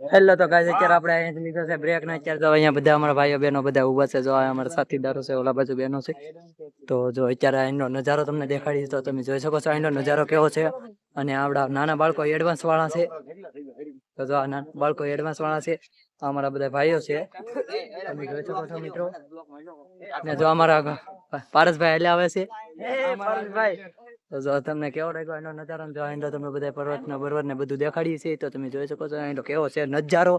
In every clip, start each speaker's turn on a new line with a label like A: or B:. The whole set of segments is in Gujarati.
A: હેલો તો ગાઈસ અત્યારે આપણે અહીંયા લીધો છે બ્રેક ને. અત્યારે તો અહીંયા બધા અમારા ભાઈઓ બહેનો બધા ઊભા છે. જો અમારા સાથીદારો છે, ઓલા બાજુ બહેનો છે. તો જો અત્યારે અહીંનો નજારો તમને દેખાડી તો તમે જોઈ શકો છો અહીંનો નજારો કેવો છે. અને આપણા નાના બાળકો એડવાન્સ વાળા છે. તો જો આ બાળકો એડવાન્સ વાળા છે. અમારા બધા ભાઈઓ છે. તમે જોઈ શકો છો મિત્રો. ને જો અમારા પારસભાઈ એટલે આવે છે. તો જો તમને કેવો લાગ્યો એનો નજારો ને જો તો તમે બધા પર્વત ને પર્વત ને બધું દેખાડીએ છીએ તો તમે જોઈ શકો છો અહીં કેવો છે નજારો.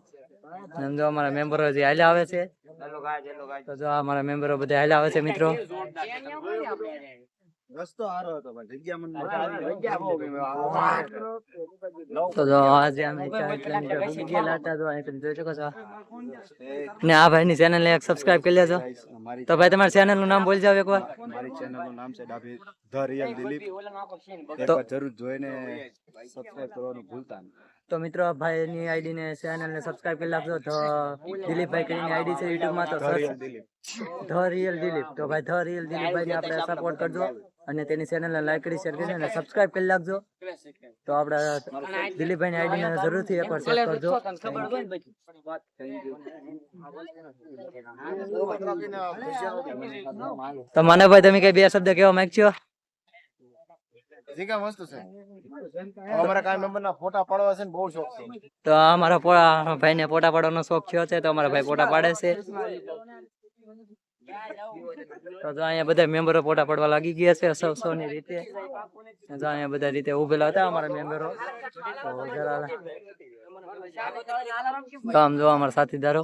A: જો અમારા મેમ્બરો જે હાલ આવે છે. તો જો અમારા મેમ્બરો બધા હાલ આવે છે મિત્રો.
B: રસ્તો સારો હતો પણ જગ્યા મને
A: તો જો આજે અમે ચાર ગયેલા હતા તો અહીં તમે જોઈ શકો છો. ને આ ભાઈની ચેનલ એક સબસ્ક્રાઇબ કરી લેજો. તો ભાઈ તમારી ચેનલનું નામ બોલી જાવ એકવાર.
B: મારી ચેનલનું નામ છે ડાભી ધ રિયલ દિલીપ.
A: તો-
B: જરૂર જોઈને સબસ્ક્રાઇબ કરવાનું ભૂલતા નહીં.
A: તો મિત્રો ભાઈની આઈડી ને ચેનલ ને સબસ્ક્રાઇબ કરી નાખજો. તો દિલીપભાઈ કરીને આઈડી છે યુટ્યુબમાં તો
B: ધ રિયલ દિલીપ.
A: તો ભાઈ ધ રિયલ દિલીપભાઈ ને આપણે સપોર્ટ કરજો અને તેની ચેનલ ને લાઈક કરી શેર કરી અને સબસ્ક્રાઇબ કરી નાખજો. તો આપણે દિલીપભાઈ ની આઈડી ને જરૂરથી એકવાર ચેક કરજો. તો મને ભાઈ તમે કઈ બે શબ્દ કેવા માંગશો?
B: ફોટા પાડવા શોખ
A: થયો છે, તો અમારા ભાઈ ફોટા પાડે છે. તો અહીંયા બધા મેમ્બરો ફોટા પાડવા લાગી ગયા છે સૌ સૌની રીતે. જો અહીંયા બધા રીતે ઉભેલા હતા અમારા મેમ્બરો. તો આમ જો અમારા સાથીદારો.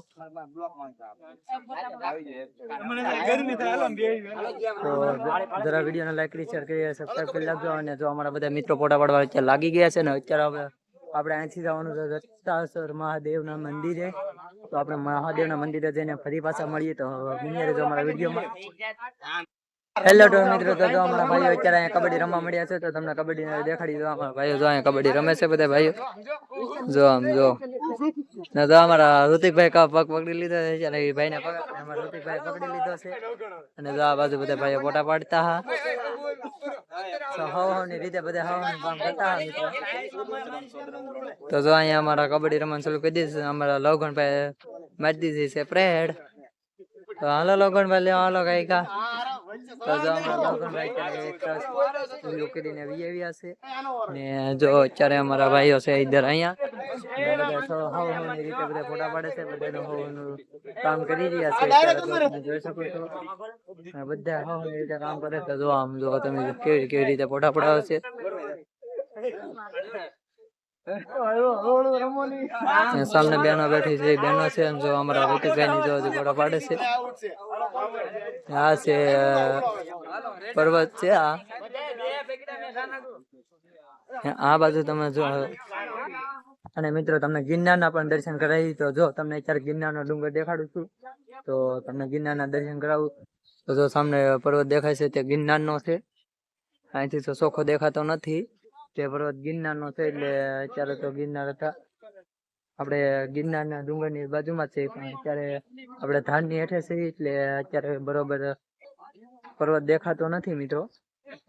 A: જરા વિડીયોને લાઈક કરી શેર કરી સબસ્ક્રાઈબ કરી નાખજો અને જો અમારા બધા મિત્રો ફોટા પાડવા અત્યારે લાગી ગયા છે ને અત્યારે આપણે અહીંથી જવાનું છે દત્તાસર મહાદેવના મંદિરે. તો આપણે મહાદેવના મંદિરે જઈને ફરી પાછા મળીએ તો મિનિયારે જો અમારા વિડીયોમાં હેલો તો મિત્રો તો જો અમારા ભાઈઓ અત્યારે અહીંયા કબડ્ડી રમવા મળ્યા છે તો તમને કબડ્ડી દેખાડી દો અમારા ભાઈઓ જો અહીંયા કબડ્ડી રમે છે બધા ભાઈઓ. જો આમ જો. ને તો અમારા ઋતિકભાઈ કા પગ પકડી લીધો છે અને એ ભાઈને પકડ અમારા ઋતિકભાઈ પકડી લીધો છે. અને જો આ બાજુ બધા ભાઈઓ ફોટા પાડતા હા. તો હવ હવની રીતે બધા હવનું કામ કરતા હા મિત્રો. તો જો અહીંયા અમારા કબડ્ડી રમવાનું ચાલુ કરી દીધું છે. અમારા લવગણભાઈ મારી દીધી છે પ્રેડ. તો હાલો લવગણભાઈ લેવા હાલો કઈ કા. કરીને વી આવ્યા છે. ને જો અત્યારે અમારા ભાઈઓ છે ઈધર અહીંયા. રીતે બધા ફોટા પાડે છે બધાનું કામ કરી રહ્યા છે. જોઈ શકો છો. બધા હવ હવની રીતે કામ કરે છે. જો આમ જો તમે કેવી કેવી રીતે ફોટા પડાવે છે. અને સામે બેનો બેઠી છે, બેનો છે જો અમારા ઋતિકભાઈ ની જો ગોળા પાડે છે. આ છે પર્વત છે આ. આ બાજુ તમે જો અને મિત્રો તમને ગિરનારના પણ દર્શન કરાવી, તો જો તમને અત્યારે ગિરનારનો ડુંગર દેખાડું છું, તો તમને ગિરનારના દર્શન કરાવું. તો જો સામે પર્વત દેખાય છે, તે ગિરનારનો છે. અહીંથી તો ચોખ્ખો દેખાતો નથી. તે પર્વત ગિરનારનો છે, એટલે અત્યારે તો ગિરનાર હતા. આપણે ગિરનારના ડુંગરની બાજુમાં છે, પણ અત્યારે આપણે ધાનની હેઠે છે, એટલે અત્યારે બરોબર પર્વત દેખાતો નથી મિત્રો.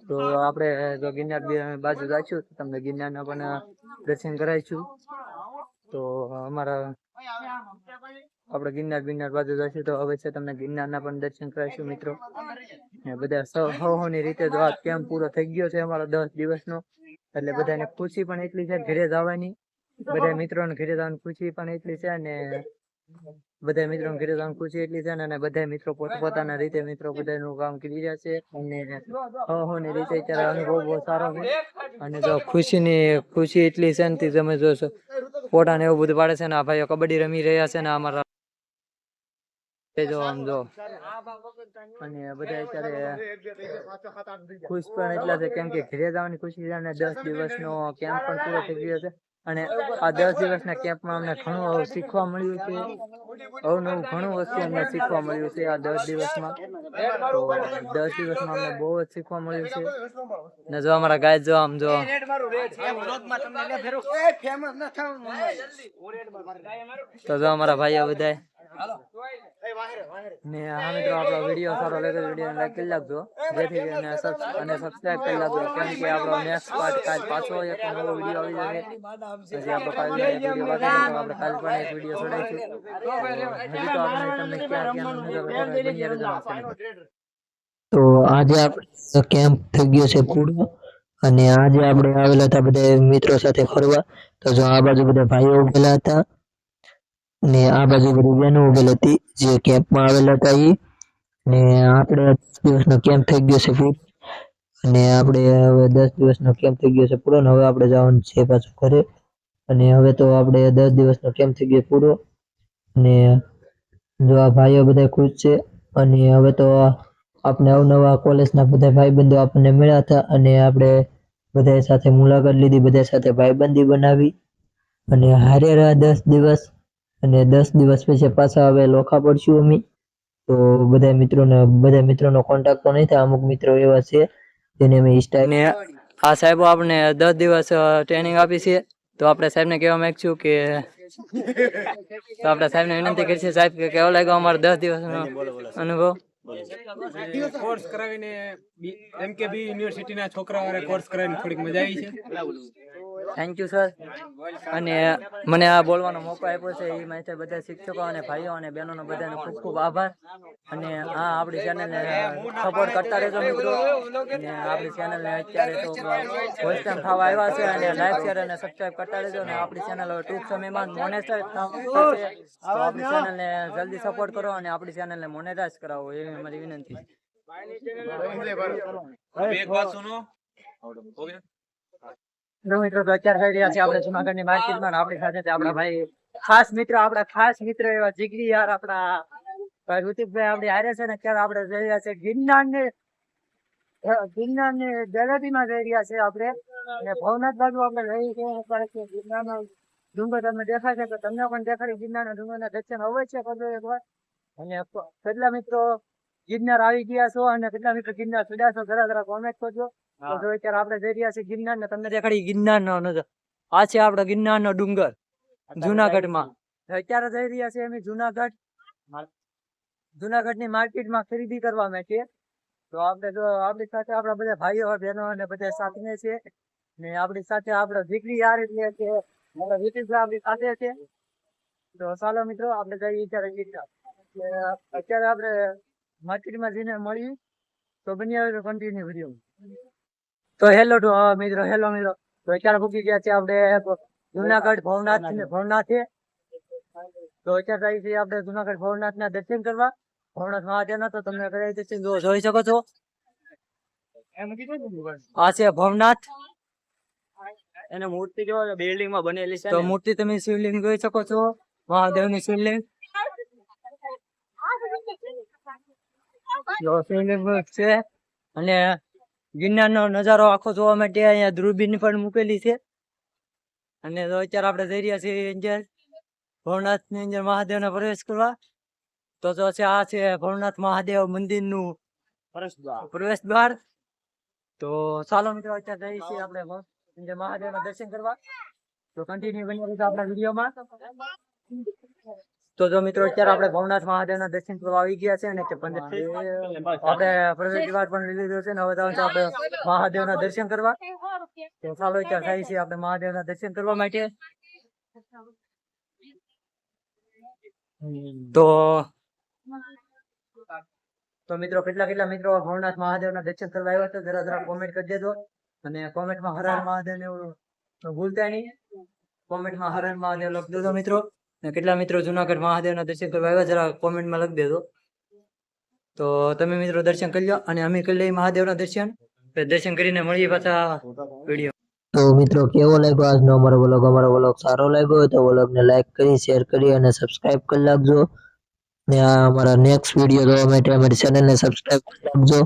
A: તો આપણે જો ગિરનાર બાજુ જઈશું તો તમને ગિરનારના પણ દર્શન કરાવીશું. તો અમારા આપણે ગિરનાર ગિરનાર બાજુ જશું તો હવે છે તમને ગિરનારના પણ દર્શન કરાવીશું મિત્રો. ને બધા સૌ ની રીતે જો પૂરો થઈ ગયો છે અમારો દસ દિવસનો. એટલે બધાને ખુશી પણ એટલી છે ઘરે જવાની બધા મિત્રોને ઘરે જવાની ખુશી પણ એટલી છે અને બધા મિત્રો ઘરે જવાની ખુશી એટલી છે ને અને બધા મિત્રો પોતપોતાના રીતે મિત્રો બધાનું કામ કરી રહ્યા છે અને ની રીતે અત્યારે અનુભવ બહુ સારો છે. અને જો ખુશીની ખુશી એટલી છે ને તમે જોશો. ફોટા ને એવું બધું પાડે છે ને આ ભાઈઓ કબડ્ડી રમી રહ્યા છે ને અમારા એ જો આમ જો. અને બધા અત્યારે ખુશ પણ એટલા છે કેમ કે ઘરે જવાની ખુશી છે અને દસ દિવસનો કેમ્પ પણ પૂરો થઈ ગયો છે. અને આ દસ દિવસના કેમ્પમાં અમને ઘણું શીખવા મળ્યું છે. અવનવું ઘણું વસ્તુ અમને શીખવા મળ્યું છે આ દસ દિવસમાં. તો દસ દિવસમાં અમને બહુ જ શીખવા મળ્યું છે. ને જો અમારા ગાય જો આમ જો. તો જો અમારા ભાઈઓ બધા ને હા મિત્રો આપણો વીડિયો સારો લાગે તો વીડિયો લાઈક કરી લાગજો જેથી કરીને સબ અને સબસ્ક્રાઇબ કરી લાગજો કેમ કે આપણો નેક્સ્ટ પાર્ટ કાલ પાછો એક નવો વીડિયો આવી જશે. પછી આપણો કાલ વીડિયો બાકી આપણે કાલ પણ એક વીડિયો છોડાઈશું હજી તો આપણે તમને ક્યાં ક્યાં નજર
C: તો આજે આપણે કેમ્પ થઈ ગયો છે પૂરો? અને આજે આપણે આવેલા હતા બધા મિત્રો સાથે ફરવા. તો જો આ બાજુ બધા ભાઈઓ ઉભેલા હતા. ને આ બાજુ બધી બહેનો ઉભેલી હતી, જે કેમ્પમાં આવેલા હતા એ ને આપણે દિવસનો કેમ્પ થઈ ગયો છે પૂરો અને આપણે હવે દસ દિવસનો કેમ્પ થઈ ગયો છે પૂરો, ને હવે આપણે જવાનું છે પાછું ઘરે. અને હવે તો આપણે દસ દિવસનો કેમ્પ થઈ ગયો પૂરો. અને જો આ ભાઈઓ બધા ખુશ છે, અને હવે તો આપણે અવનવા કોલેજના બધા ભાઈબંધો આપણને મળ્યા હતા, અને આપણે બધા સાથે મુલાકાત લીધી બધા સાથે ભાઈબંધી બનાવી. અને હારે રહ્યા દસ દિવસ. અને દસ દિવસ પછી પાછા હવે લોખા પડશું અમે. તો બધા મિત્રોને બધા મિત્રોનો કોન્ટેક્ટ તો નહીં થાય અમુક મિત્રો એવા છે જેને અમે ઇન્સ્ટા
A: આ સાહેબો આપણે દસ દિવસ ટ્રેનિંગ આપી છે. તો આપણે સાહેબને કહેવા માંગશું કે તો આપણે સાહેબને વિનંતી કરી છે સાહેબ કે કેવો લાગ્યો અમારો દસ દિવસનો અનુભવ?
D: કોર્સ કરાવીને એમ કે બી યુનિવર્સિટીના છોકરાઓને કોર્સ કરાવીને થોડીક મજા આવી છે.
A: થેન્ક યુ સર અને મને આ બોલવાનો મોકો આપ્યો છે એ માટે બધા શિક્ષકો અને ભાઈઓ અને બહેનોનો બધાનો ખૂબ ખૂબ આભાર. અને આ આપણી ચેનલને સપોર્ટ કરતા રહેજો મિત્રો. અને આપણી ચેનલને અત્યારે તો ફર્સ્ટ ટાઈમ થવા આવ્યા છે અને લાઈક શેર અને સબસ્ક્રાઈબ કરતા રહેજો. અને આપણી ચેનલ હવે ટૂંક સમયમાં મોનેટાઈઝ થશે તો આપણી ચેનલને જલ્દી સપોર્ટ કરો અને આપણી ચેનલને મોનેટાઈઝ કરાવો એવી મારી વિનંતી રહ્યા છે આપણે અને છે રહ્યા છે રહ્યા છે ભવનાથ બાજુ આપણે જઈ છે ગિરનારનો ડુંગર તમને દેખાય છે, તો તમને પણ દેખાડી ગિરનારના ડુંગરના દર્શન અવશ્ય કરજો એકવાર અને કેટલા મિત્રો ગિરનાર આવી ગયા છો અને કેટલા મિત્રો ગિરનાર ચડ્યા છો, જરા જરા કોમેન્ટ કરજો. તો અત્યારે આપણે જઈ રહ્યા છીએ ગિરનાર ને તમને દેખાડી ગિરનાર નો નજર આ છે આપણો ગિરનાર નો ડુંગર જુનાગઢમાં અત્યારે જઈ રહ્યા છીએ અમે જુનાગઢ. જુનાગઢની માર્કેટમાં ખરીદી કરવા માટે તો આપણે જો આપણી સાથે આપણા બધા ભાઈઓ બહેનો અને બધા સાથે છે. ને આપણી સાથે આપણો દીકરી આ રીતે છે. મારા વિતીશભાઈ આપણી સાથે છે. તો ચાલો મિત્રો આપણે જઈએ અત્યારે ગિરનાર. અત્યારે આપણે માર્કેટમાં જઈને મળી તો બની આવે કન્ટિન્યુ વીડિયો તો હેલો ટુ મિત્રો હેલો મિત્રો. તો અત્યારે પૂકી ગયા છે આપણે જુનાગઢ ભવનાથ ભવનાથ. ભવનાથે તો અત્યારે આવી છે આપણે જુનાગઢ ભવનાથ ના દર્શન કરવા. ભવનાથ મહાદેવ ના તો તમને કરાવી દર્શન જોઈ શકો છો. આ છે ભવનાથ.
D: એને મૂર્તિ જો બિલ્ડિંગમાં બનેલી છે
A: તો મૂર્તિ તમે શિવલિંગ જોઈ શકો છો. મહાદેવની શિવલિંગ જો શિવલિંગ છે. અને ગિરનાર નો નજારો આખો જોવા માટે અહીંયા દૂરબીન પણ મૂકેલી છે. અને તો અત્યારે આપણે જઈ રહ્યા છીએ અંદર ભવનાથની અંદર મહાદેવ ને પ્રવેશ કરવા. તો જો છે, આ છે ભવનાથ મહાદેવ મંદિરનું પ્રવેશ દ્વાર. તો ચાલો મિત્રો, અત્યારે જઈએ છીએ આપણે અંદર મહાદેવ ના દર્શન કરવા. તો કન્ટિન્યુ બની આપણા વિડીયોમાં. તો જો મિત્રો અત્યારે આપણે ભવનાથ મહાદેવના દર્શન કરવા આવી ગયા છે અને તે આપણે પ્રવેશ દ્વાર પણ લીધો છે ને હવે તો આપણે મહાદેવના દર્શન કરવા. તો ચાલો અત્યારે થાય છે આપણે મહાદેવના દર્શન કરવા માટે. તો તો મિત્રો કેટલા કેટલા મિત્રો ભવનાથ મહાદેવના દર્શન કરવા આવ્યા છે જરા જરા કોમેન્ટ કરી દેજો. અને કોમેન્ટમાં હર હર મહાદેવ ને એવું ભૂલતા નહીં. કોમેન્ટમાં હર હર મહાદેવ લખી દેજો મિત્રો. કેટલા મિત્રો જુનાગઢ મહાદેવના દર્શન કરવા આવ્યા, જરા કોમેન્ટમાં લખી દેજો. તો તમે મિત્રો દર્શન કરી લો અને અમે કરી લઈએ મહાદેવના દર્શન. દર્શન કરીને મળીએ પાછા વીડિયો.
C: તો મિત્રો, કેવો લાગ્યો આજનો અમારો વ્લોગ અમારો વ્લોગ સારો લાગ્યો હોય તો વ્લોગને લાઈક કરી શેર કરી અને સબસ્ક્રાઇબ કરી નાખજો. ને અમારા નેક્સ્ટ વીડિયો જોવા માટે અમારી ચેનલને સબસ્ક્રાઇબ કરી નાખજો.